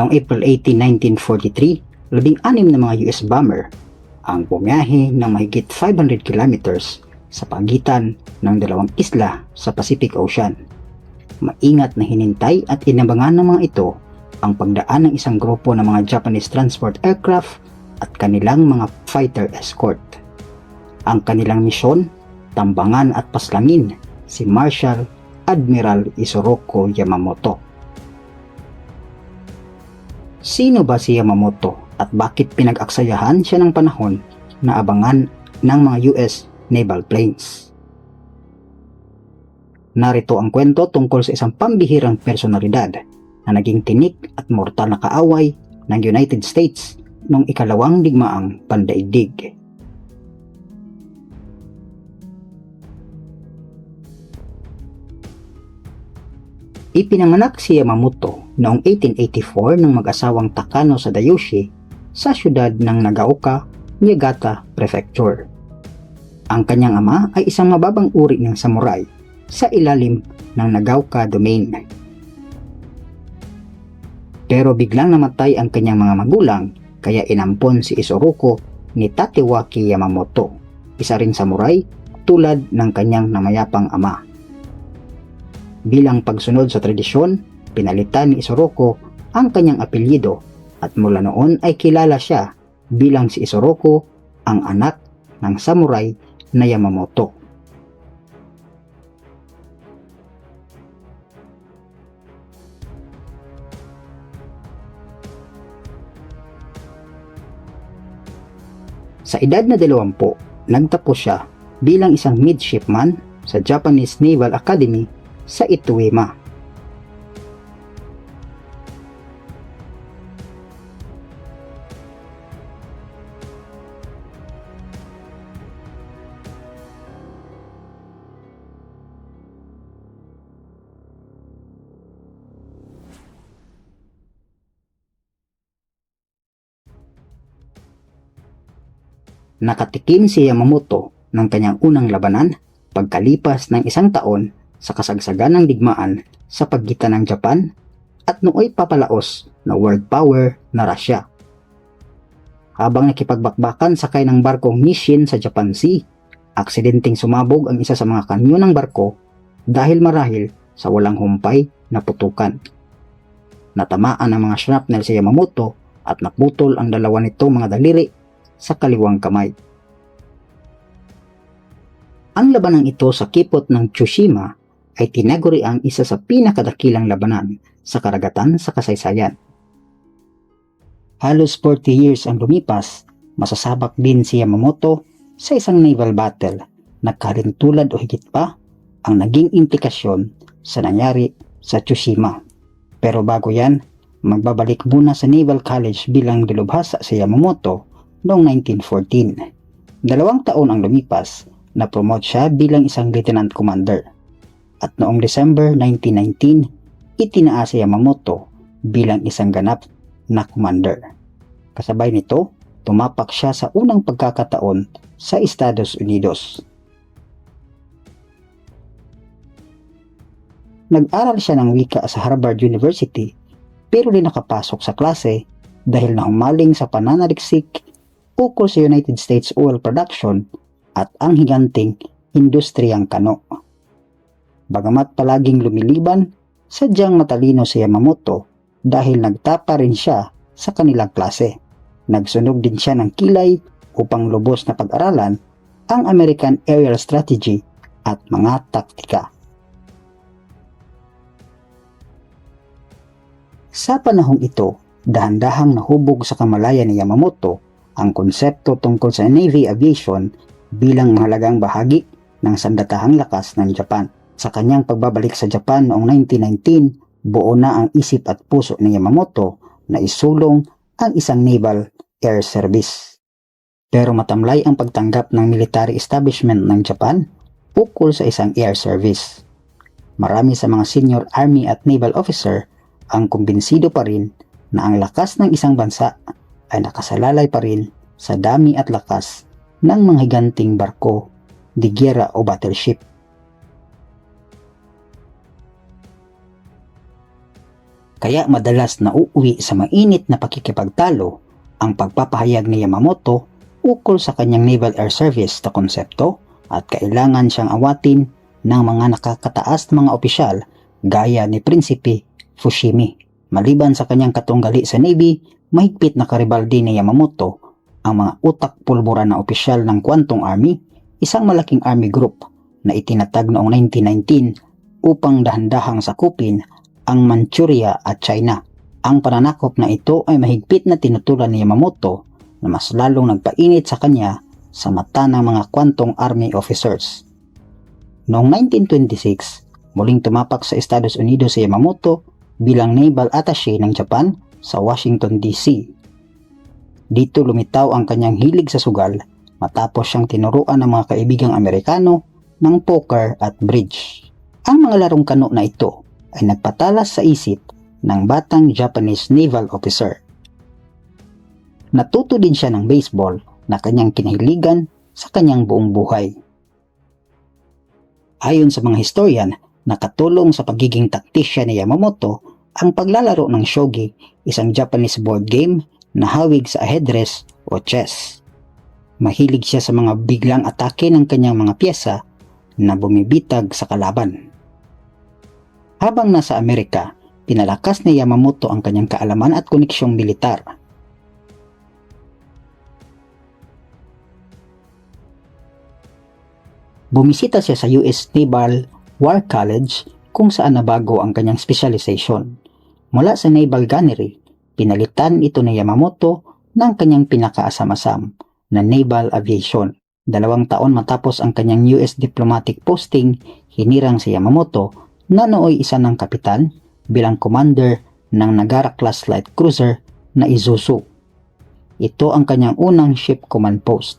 Noong April 18, 1943, labing-anim na mga US bomber ang bumiyahe ng mahigit 500 kilometers sa pagitan ng dalawang isla sa Pacific Ocean. Maingat na hinintay at inabangan ng mga ito ang pagdaan ng isang grupo ng mga Japanese transport aircraft at kanilang mga fighter escort. Ang kanilang misyon, tambangan at paslangin si Marshal Admiral Isoroku Yamamoto. Sino ba si Yamamoto at bakit pinag-aksayahan siya ng panahon na abangan ng mga US naval planes? Narito ang kwento tungkol sa isang pambihirang personalidad na naging tinik at mortal na kaaway ng United States noong ikalawang digmaang pandaigdig. Ipinanganak si Yamamoto noong 1884 ng mag-asawang Takano Sadayoshi sa siyudad ng Nagaoka, Niigata Prefecture. Ang kanyang ama ay isang mababang uri ng samurai sa ilalim ng Nagaoka domain. Pero biglang namatay ang kanyang mga magulang kaya inampon si Isoroku ni Tatewaki Yamamoto, isa ring samurai tulad ng kanyang namayapang ama. Bilang pagsunod sa tradisyon, pinalitan ni Isoroku ang kanyang apelyido at mula noon ay kilala siya bilang si Isoroku ang anak ng samurai na Yamamoto. Sa edad na 20, nagtapos siya bilang isang midshipman sa Japanese Naval Academy sa Ituema. Nakatikim si Yamamoto ng kanyang unang labanan pagkalipas ng isang taon sa kasagsagan ng digmaan sa pagitan ng Japan at nooy papalaos na world power na Russia. Habang nakipagbakbakan sakay ng barkong Nishin sa Japan Sea, aksidenteng sumabog ang isa sa mga kanyo ng barko dahil marahil sa walang humpay na putukan. Natamaan ang mga shrapnel si Yamamoto at naputol ang dalawa nitong mga daliri sa kaliwang kamay. Ang labanang ito sa kipot ng Tsushima ay tinaguri ang isa sa pinakadakilang labanan sa karagatan sa kasaysayan. Halos 40 years ang lumipas, masasabak din si Yamamoto sa isang naval battle na tulad o higit pa ang naging implikasyon sa nangyari sa Tsushima. Pero bago yan, magbabalik muna sa Naval College bilang dilubhasa si Yamamoto noong 1914. Dalawang taon ang lumipas, na-promote siya bilang isang lieutenant commander. At noong December 1919, itinaas si Yamamoto bilang isang ganap na commander. Kasabay nito, tumapak siya sa unang pagkakataon sa Estados Unidos. Nag-aral siya ng wika sa Harvard University pero di nakapasok sa klase dahil nahumaling sa pananaliksik ukol sa United States oil production at ang higanting industriyang kano. Bagamat palaging lumiliban, sadyang matalino si Yamamoto dahil nagtapa rin siya sa kanilang klase. Nagsunog din siya ng kilay upang lubos na pag-aralan ang American Aerial Strategy at mga taktika. Sa panahong ito, dahan-dahang nahubog sa kamalayan ni Yamamoto ang konsepto tungkol sa Navy Aviation bilang mahalagang bahagi ng sandatahang lakas ng Japan. Sa kanyang pagbabalik sa Japan noong 1919, buo na ang isip at puso ni Yamamoto na isulong ang isang naval air service. Pero matamlay ang pagtanggap ng military establishment ng Japan ukol sa isang air service. Marami sa mga senior army at naval officer ang kumbinsido pa rin na ang lakas ng isang bansa ay nakasalalay pa rin sa dami at lakas ng mga higanting barko, digyera o battleship. Kaya madalas nauuwi sa mainit na pakikipagtalo ang pagpapahayag ni Yamamoto ukol sa kanyang Naval Air Service na konsepto at kailangan siyang awatin ng mga nakakataas na mga opisyal gaya ni Prinsipe Fushimi. Maliban sa kanyang katunggali sa Navy, mahigpit na karibaldi ni Yamamoto ang mga utak pulbura na opisyal ng Kwantong Army, isang malaking army group na itinatag noong 1919 upang dahan-dahang sakupin ang Manchuria at China. Ang pananakop na ito ay mahigpit na tinutulan ni Yamamoto na mas lalong nagpainit sa kanya sa mata ng mga kwantong army officers. Noong 1926, muling tumapak sa Estados Unidos si Yamamoto bilang naval attaché ng Japan sa Washington DC. Dito lumitaw ang kanyang hilig sa sugal matapos siyang tinuruan ng mga kaibigang Amerikano ng poker at bridge. Ang mga larong kano na ito ay nagpatalas sa isip ng batang Japanese naval officer. Natuto din siya ng baseball na kanyang kinahiligan sa kanyang buong buhay. Ayon sa mga historian, nakatulong sa pagiging taktisya ni Yamamoto ang paglalaro ng shogi, isang Japanese board game na hawig sa ajedrez o chess. Mahilig siya sa mga biglang atake ng kanyang mga pyesa na bumibitag sa kalaban. Habang nasa Amerika, pinalakas ni Yamamoto ang kanyang kaalaman at koneksyong militar. Bumisita siya sa US Naval War College kung saan nabago ang kanyang specialization. Mula sa naval gunnery, pinalitan ito ni Yamamoto ng kanyang pinakaasam-asam na naval aviation. Dalawang taon matapos ang kanyang US diplomatic posting, hinirang si Yamamoto na isa ng kapitan bilang commander ng Nagara-class light cruiser na Isuzu. Ito ang kanyang unang ship command post.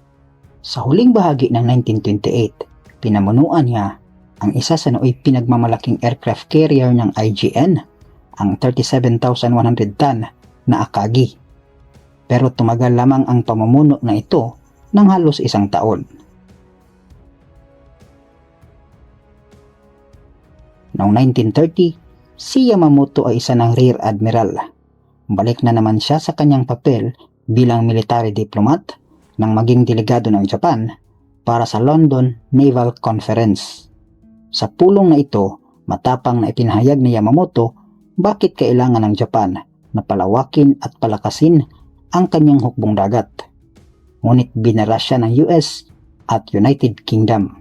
Sa huling bahagi ng 1928, pinamunuan niya ang isa sa nooy pinagmamalaking aircraft carrier ng IGN, ang 37,100 ton na Akagi. Pero tumagal lamang ang pamumuno na ito ng halos isang taon. Noong 1930, si Yamamoto ay isa ng Rear Admiral. Balik na naman siya sa kanyang papel bilang military diplomat nang maging delegado ng Japan para sa London Naval Conference. Sa pulong na ito, matapang na ipinahayag ni Yamamoto bakit kailangan ng Japan na palawakin at palakasin ang kanyang hukbong dagat. Ngunit binara siya ng US at United Kingdom.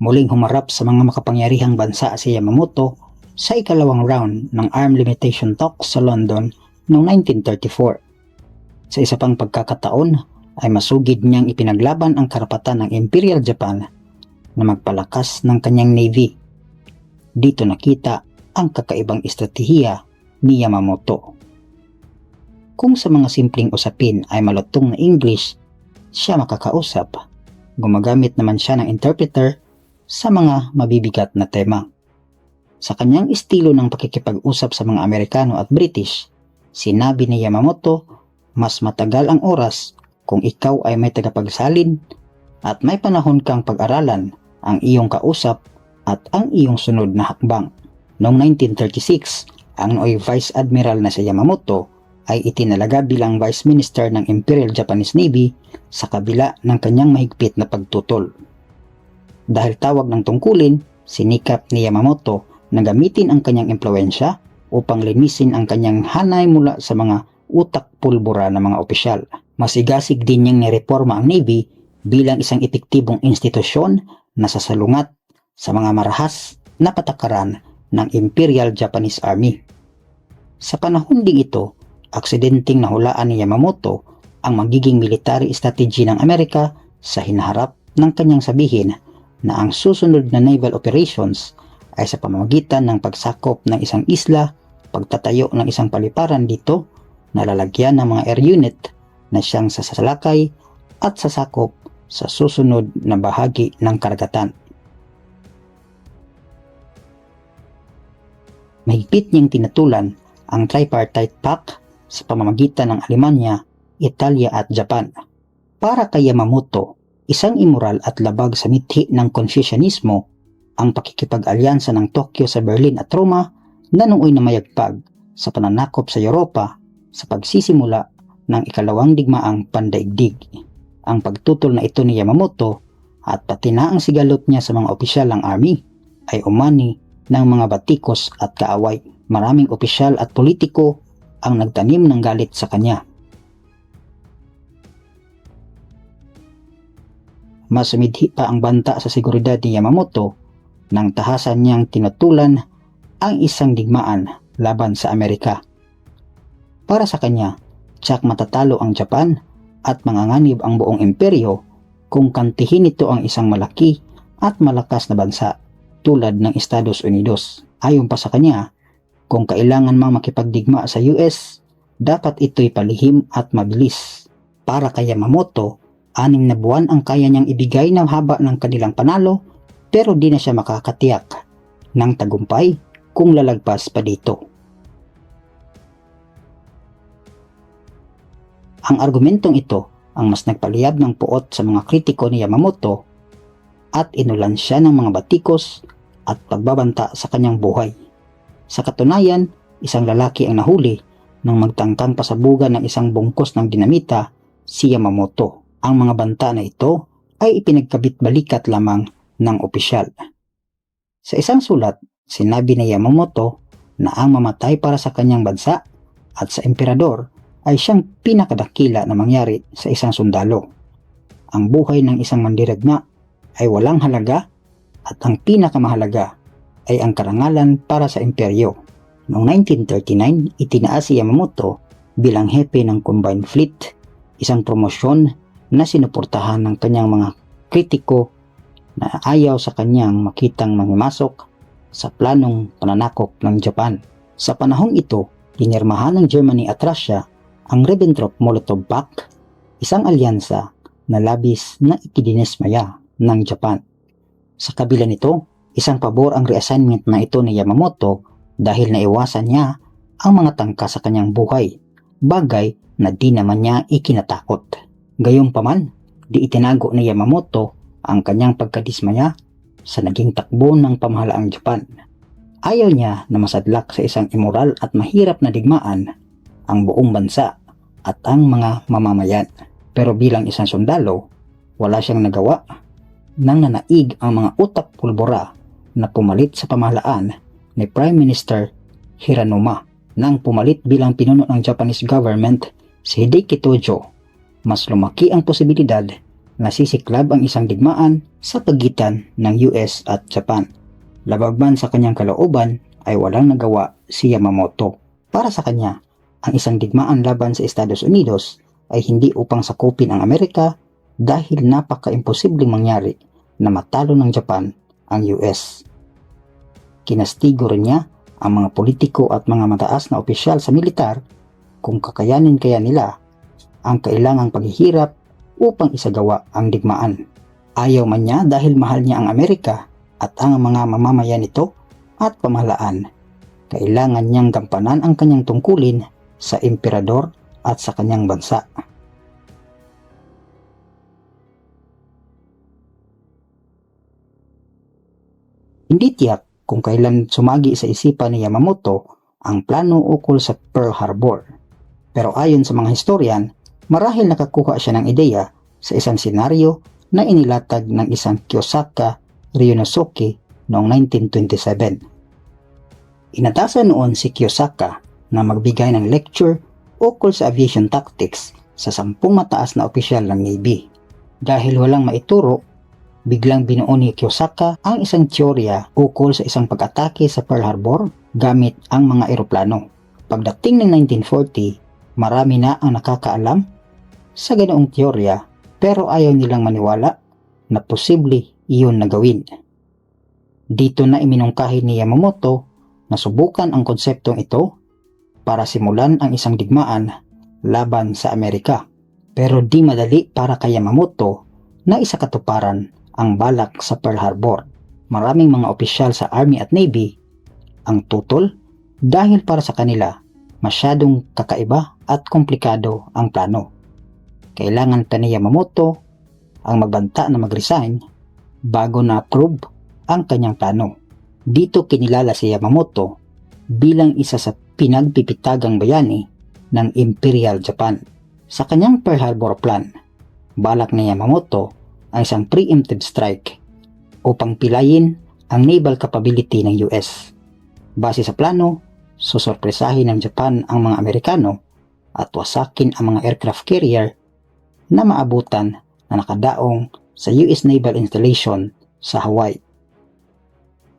Muling humarap sa mga makapangyarihang bansa si Yamamoto sa ikalawang round ng arm limitation talks sa London noong 1934. Sa isa pang pagkakataon ay masugid niyang ipinaglaban ang karapatan ng Imperial Japan na magpalakas ng kanyang navy. Dito nakita ang kakaibang estratehiya ni Yamamoto. Kung sa mga simpleng usapin ay malutong na English, siya makakausap. Gumagamit naman siya ng interpreter sa mga mabibigat na tema. Sa kanyang estilo ng pakikipag-usap sa mga Amerikano at British, sinabi ni Yamamoto, mas matagal ang oras kung ikaw ay may tagapagsalin at may panahon kang pag-aralan ang iyong kausap at ang iyong sunod na hakbang. Noong 1936, ang nooy Vice Admiral na si Yamamoto ay itinalaga bilang Vice Minister ng Imperial Japanese Navy sa kabila ng kanyang mahigpit na pagtutol. Dahil tawag ng tungkulin, sinikap ni Yamamoto na gamitin ang kanyang impluensya upang linisin ang kanyang hanay mula sa mga utak pulbura ng mga opisyal. Masigasig din niyang nireforma ang Navy bilang isang epektibong institusyon na sasalungat sa mga marahas na patakaran ng Imperial Japanese Army. Sa panahon ding ito, aksidenteng nahulaan ni Yamamoto ang magiging military strategy ng Amerika sa hinaharap ng kanyang sabihin na ang susunod na naval operations ay sa pamamagitan ng pagsakop ng isang isla, pagtatayo ng isang paliparan dito na lalagyan ng mga air unit na siyang sasalakay at sasakop sa susunod na bahagi ng karagatan. Mahigpit niyang tinatulan ang tripartite pact sa pamamagitan ng Alemanya, Italia at Japan. Para kay Yamamoto, isang immoral at labag sa mithi ng Confucianismo ang pakikipag-alyansa ng Tokyo sa Berlin at Roma na nooy na mayagpag sa pananakop sa Europa sa pagsisimula ng ikalawang digmaang pandaigdig. Ang pagtutol na ito ni Yamamoto at pati na ang sigalot niya sa mga opisyal ng army ay umani ng mga batikos at kaaway. Maraming opisyal at politiko ang nagtanim ng galit sa kanya. Mas sumidhi pa ang banta sa seguridad ni Yamamoto nang tahasan niyang tinutulan ang isang digmaan laban sa Amerika. Para sa kanya, tsak matatalo ang Japan at manganganib ang buong imperyo kung kantihin ito ang isang malaki at malakas na bansa tulad ng Estados Unidos. Ayon pa sa kanya, kung kailangan mang makipagdigma sa US, dapat ito'y palihim at mabilis. Para kay Yamamoto, anim na buwan ang kaya niyang ibigay ng haba ng kanilang panalo pero di na siya makakatiyak ng tagumpay kung lalagpas pa dito. Ang argumentong ito ang mas nagpaliyab ng puot sa mga kritiko ni Yamamoto at inulan siya ng mga batikos at pagbabanta sa kanyang buhay. Sa katunayan, isang lalaki ang nahuli nang magtangkang pasabugan ng isang bungkos ng dinamita si Yamamoto. Ang mga banta na ito ay ipinagkabit balikat lamang ng opisyal. Sa isang sulat, sinabi ni Yamamoto na ang mamatay para sa kanyang bansa at sa emperador ay siyang pinakadakila na mangyari sa isang sundalo. Ang buhay ng isang mandirigma ay walang halaga at ang pinakamahalaga ay ang karangalan para sa imperyo. Noong 1939, itinaas si Yamamoto bilang hepe ng Combined Fleet, isang promosyon na sinuportahan ng kanyang mga kritiko na ayaw sa kanyang makitang mangimasok sa planong pananakop ng Japan. Sa panahong ito, pinirmahan ng Germany at Russia ang Ribbentrop-Molotov Pact, isang alyansa na labis na ikidinesmaya ng Japan. Sa kabila nito, isang pabor ang reassignment na ito ni Yamamoto dahil naiwasan niya ang mga tangka sa kanyang buhay, bagay na di naman niya ikinatakot. Gayunpaman, di itinago ni Yamamoto ang kanyang pagkadismaya sa naging takbo ng pamahalaang Japan. Ayaw niya na masadlak sa isang immoral at mahirap na digmaan ang buong bansa at ang mga mamamayan. Pero bilang isang sundalo, wala siyang nagawa nang nanaig ang mga utak pulbora na pumalit sa pamahalaan ni Prime Minister Hiranuma. Nang pumalit bilang pinuno ng Japanese government si Hideki Tojo, mas lumaki ang posibilidad na sisiklab ang isang digmaan sa pagitan ng US at Japan. Labagman sa kanyang kalooban ay walang nagawa si Yamamoto. Para sa kanya, ang isang digmaan laban sa Estados Unidos ay hindi upang sakupin ang Amerika dahil napaka-imposibleng mangyari na matalo ng Japan ang US. Kinastigo rin niya ang mga politiko at mga mataas na opisyal sa militar kung kakayanin kaya nila ang kailangang paghihirap upang isagawa ang digmaan. Ayaw man niya dahil mahal niya ang Amerika at ang mga mamamayan nito at pamahalaan. Kailangan niyang gampanan ang kanyang tungkulin sa emperador at sa kanyang bansa. Hindi tiyak kung kailan sumagi sa isipan ni Yamamoto ang plano ukol sa Pearl Harbor. Pero ayon sa mga historian, marahil nakakuha siya ng ideya sa isang senaryo na inilatag ng isang Kiyosaka Ryunosuke noong 1927. Inatasan noon si Kiyosaka na magbigay ng lecture ukol sa aviation tactics sa sampung mataas na opisyal ng Navy. Dahil walang maituro, biglang binuo ni Kiyosaka ang isang teorya ukol sa isang pag-atake sa Pearl Harbor gamit ang mga eroplano. Pagdating ng 1940, marami na ang nakakaalam sa ganoong teorya pero ayaw nilang maniwala na posible iyon na gawin. Dito na iminungkahi ni Yamamoto na subukan ang konseptong ito para simulan ang isang digmaan laban sa Amerika. Pero di madali para kay Yamamoto na isakatuparan ang balak sa Pearl Harbor. Maraming mga opisyal sa Army at Navy ang tutol dahil para sa kanila masyadong kakaiba at komplikado ang plano. Kailangan pa ni Yamamoto ang magbanta na mag-resign bago na-approve ang kanyang plano. Dito kinilala si Yamamoto bilang isa sa pinagpipitagang bayani ng Imperial Japan. Sa kanyang Pearl Harbor Plan, balak ni Yamamoto ang isang preemptive strike upang pilayin ang naval capability ng US. Base sa plano, susorpresahin ng Japan ang mga Amerikano at wasakin ang mga aircraft carrier na maabutan na nakadaong sa US Naval Installation sa Hawaii.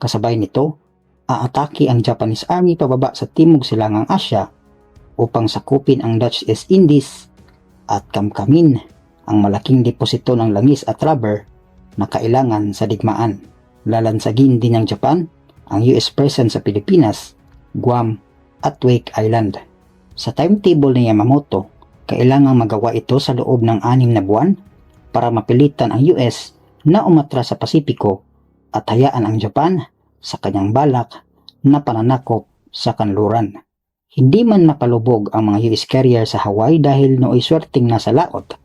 Kasabay nito, aatake ang Japanese Army pababa sa timog silangang Asya upang sakupin ang Dutch East Indies at kamkamin ang malaking deposito ng langis at rubber na kailangan sa digmaan. Lalansagin din ng Japan ang US presence sa Pilipinas, Guam at Wake Island. Sa timetable ni Yamamoto, kailangang magawa ito sa loob ng anim na buwan para mapilitan ang US na umatras sa Pasipiko at hayaan ang Japan sa kanyang balak na pananakop sa kanluran. Hindi man napalubog ang mga US carrier sa Hawaii dahil nooy swerteng nasa laot.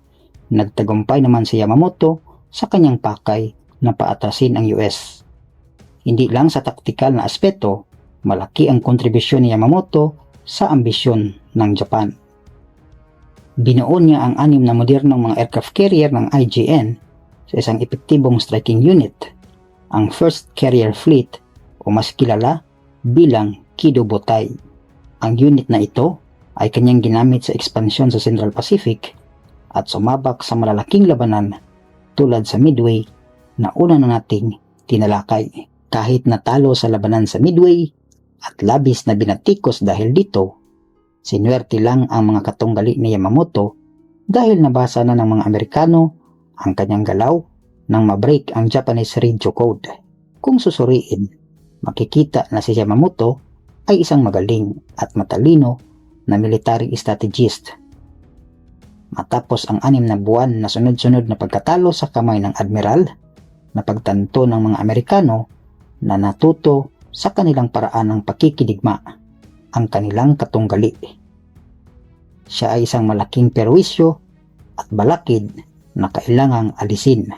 Nagtagumpay naman si Yamamoto sa kanyang pakay na paatrasin ang US. Hindi lang sa taktikal na aspeto, malaki ang kontribusyon ni Yamamoto sa ambisyon ng Japan. Binuo niya ang anim na modernong mga aircraft carrier ng IJN sa isang epektibong striking unit, ang First Carrier Fleet o mas kilala bilang Kido Butai. Ang unit na ito ay kanyang ginamit sa ekspansyon sa Central Pacific at sumabak sa malalaking labanan tulad sa Midway na una na nating tinalakay. Kahit natalo sa labanan sa Midway at labis na binatikos dahil dito, Sinuwerte lang ang mga katunggali ni Yamamoto dahil nabasa na ng mga Amerikano ang kanyang galaw nang mabreak ang Japanese radio code. Kung susuriin, makikita na si Yamamoto ay isang magaling at matalino na military strategist. Matapos ang anim na buwan na sunod-sunod na pagkatalo sa kamay ng admiral, napagtanto ng mga Amerikano na natuto sa kanilang paraan ng pakikidigma ang kanilang katunggali. Siya ay isang malaking perwisyo at balakid na kailangang alisin.